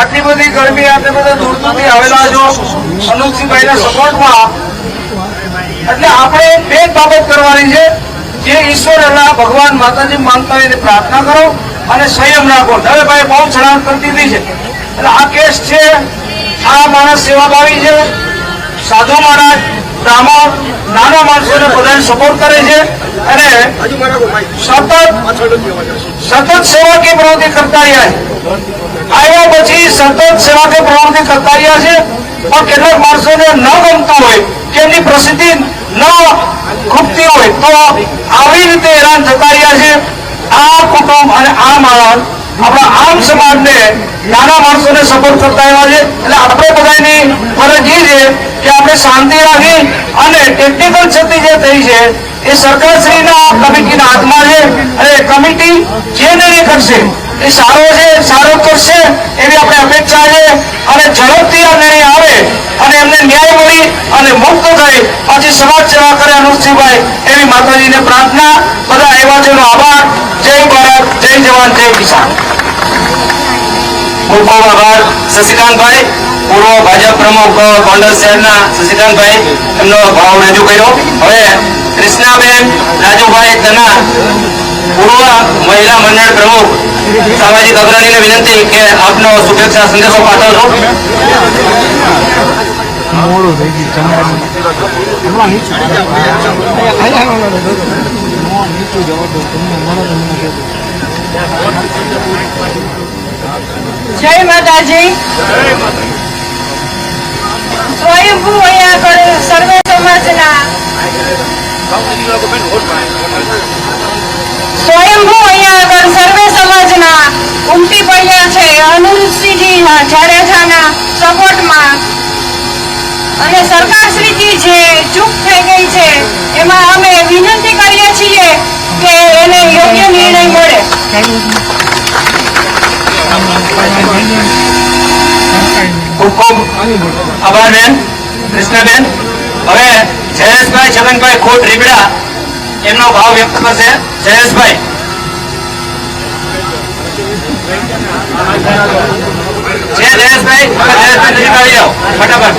આટલી બધી ગરમી આટલે બધા દૂર દૂરથી આવેલા છો. અનુપસિંહભાઈના સપોર્ટમાં. એટલે આપણે બે બાબત કરવાની છે. જે ઈશ્વર અલ્લાહ ભગવાન માતાજી માનતા હોય પ્રાર્થના કરો અને સંયમ રાખો. ભાઈ બહુ છણાટ કરતી હતી છે. એટલે આ કેસ છે. આ માણસ સેવાભાવી છે. સાધુ મહારાજ બ્રાહ્મણ નાના માણસોને બધાને સપોર્ટ કરે છે. અને સતત સતત સેવાકીય પ્રવૃત્તિ કરતા રહ્યા છે. સતત કે પ્રવૃત્તિ કરતા રહ્યા છે. પણ કેટલાક માણસોને ન ગમતું હોય કે એમની પ્રસિદ્ધિ ન ખૂટતી હોય તો આવી રીતે હેરાન થતા રહ્યા છે. આ કુટુંબ અને આ માણસ આપણા આમ સમાજને નાના માણસોને સપોર્ટ કરતા એવા છે. એટલે આપણે બધાની ફરજ એ છે કે આપણે શાંતિ રાખી અને ટેકનિકલ ક્ષતિ જે થઈ છે એ સરકારશ્રીના કમિટીના હાથમાં છે. અને કમિટી જે નિર્ણય કરશે એ સારો છે, સારો કરશે એવી આપણે અપેક્ષા છે. અને ઝડપથી આ નિર્ણય આવે અને એમને ન્યાય મળી અને મુક્ત થઈ પછી સમાજ સેવા કરે અનુપસિંહભાઈ એવી માતાજીને પ્રાર્થના. બધા આવ્યા આભાર. જય ભારત, જય જવાન, જય કિસાન. ખૂબ ખૂબ આભાર, શશિકાંતભાઈ. પૂર્વ ભાજપ પ્રમુખ ગોંડલ શહેરના શશિકાંતભાઈ, એમનો ભાવ રજૂ કર્યો. હવે કૃષ્ણાબેન રાજુભાઈ ધના પૂર્વ મહિલા મંડળ પ્રમુખ સામાજિક અગ્રણીને વિનંતી કે આપનો શુભેચ્છા સંદેશો પાઠવજો મોડું થઈ ગયું જય માતાજી. સ્વયંભૂ અહીંયા આગળ સર્વે સમાજના સ્વયંભૂ અહીંયા આગળ સર્વે સમાજના ઉમટી પડ્યા છે. અનુરુસિંહજી જાડેજાના સપોર્ટમાં. અને સરકારશ્રીજી જે ચૂપ થઈ ગઈ છે, એમાં અમે વિનંતી કરીએ છીએ કે એને યોગ્ય નિર્ણય મળે. ખૂબ ખૂબ આભાર બેન હવે જયેશભાઈ, છગનભાઈ, ખોટ રીબડા એમનો ભાવ વ્યક્ત કરશે. જયેશભાઈ. જયેશભાઈ જયેશભાઈ? નજીક આવી જાઓ ફટાફટ.